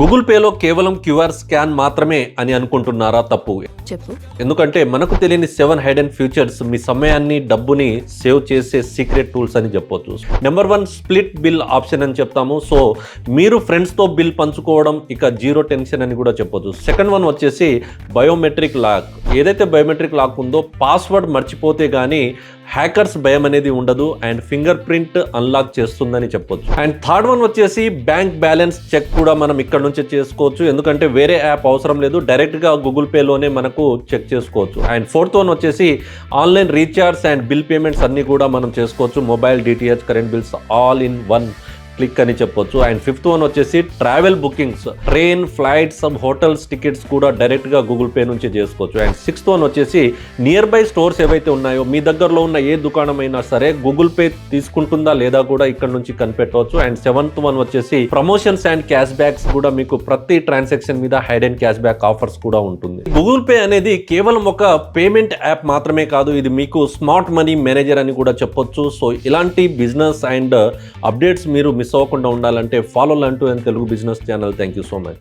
Google పేలో కేవలం QR scan మాత్రమే అని అనుకుంటున్నారా? తప్పు. చెప్పు. ఎందుకంటే మనకు తెలియని సెవెన్ హైడెన్ ఫ్యూచర్స్ మీ సమయాన్ని డబ్బుని సేవ్ చేసే సీక్రెట్ టూల్స్ అని చెప్పొచ్చు. Number one split bill option అని చెప్తాము. సో మీరు ఫ్రెండ్స్తో బిల్ పంచుకోవడం ఇక జీరో టెన్షన్ అని కూడా చెప్పొచ్చు. సెకండ్ వన్ వచ్చేసి బయోమెట్రిక్ లాక్. ఏదైతే బయోమెట్రిక్ లాక్ ఉందో పాస్వర్డ్ మర్చిపోతే కానీ హ్యాకర్స్ భయం అనేది ఉండదు అండ్ ఫింగర్ ప్రింట్ అన్లాక్ చేస్తుందని చెప్పొచ్చు. అండ్ థర్డ్ వన్ వచ్చేసి బ్యాంక్ బ్యాలెన్స్ చెక్ కూడా మనం ఇక్కడ నుంచి చేసుకోవచ్చు. ఎందుకంటే వేరే యాప్ అవసరం లేదు. డైరెక్ట్గా గూగుల్ పేలోనే మనకు చెక్ చేసుకోవచ్చు. అండ్ ఫోర్త్ వన్ వచ్చేసి online recharge and bill payments అన్నీ కూడా మనం చేసుకోవచ్చు. Mobile DTH current bills all in one click అని చెప్పొచ్చు. అండ్ ఫిఫ్త్ వన్ వచ్చేసి travel bookings train flights hotels tickets కూడా డైరెక్ట్గా గూగుల్ పే నుంచి చేసుకోవచ్చు. అండ్ సిక్స్త్ వన్ వచ్చేసి నియర్ బై స్టోర్స్ ఏవైతే ఉన్నాయో మీ దగ్గరలో ఉన్న ఏ దుకాణం అయినా సరే గూగుల్ పే తీసుకుంటుందా లేదా కూడా ఇక్కడ నుంచి కనిపెట్టవచ్చు. అండ్ సెవెంత్ వన్ వచ్చేసి ప్రమోషన్స్ అండ్ క్యాష్ బ్యాక్స్ కూడా మీకు ప్రతి ట్రాన్సాక్షన్ మీద hide and cashback offers కూడా ఉంటుంది. గూగుల్ పే అనేది కేవలం ఒక పేమెంట్ యాప్ మాత్రమే కాదు ఇది మీకు స్మార్ట్ మనీ మేనేజర్ అని కూడా చెప్పొచ్చు. సో ఇలాంటి బిజినెస్ అండ్ అప్డేట్స్ మీరు మిస్ అవ్వకుండా ఉండాలంటే ఫాలో అంటూ and Telugu business channel thank you so much